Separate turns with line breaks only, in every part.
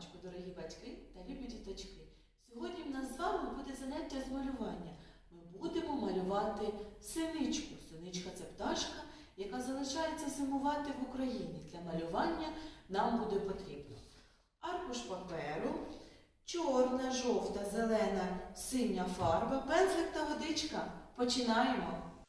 раночку, дорогі батьки та любі діточки. Сьогодні в нас з вами буде заняття з малювання. Ми будемо малювати синичку. Синичка це пташка, яка залишається зимувати в Україні. Для малювання нам буде потрібно аркуш паперу, чорна, жовта, зелена, синя фарба, пензлик та водичка. Починаємо.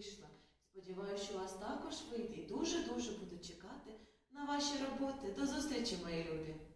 Вийшла. Сподіваюся, що вас також вийде і дуже-дуже буду чекати на ваші роботи. До зустрічі, мої любі!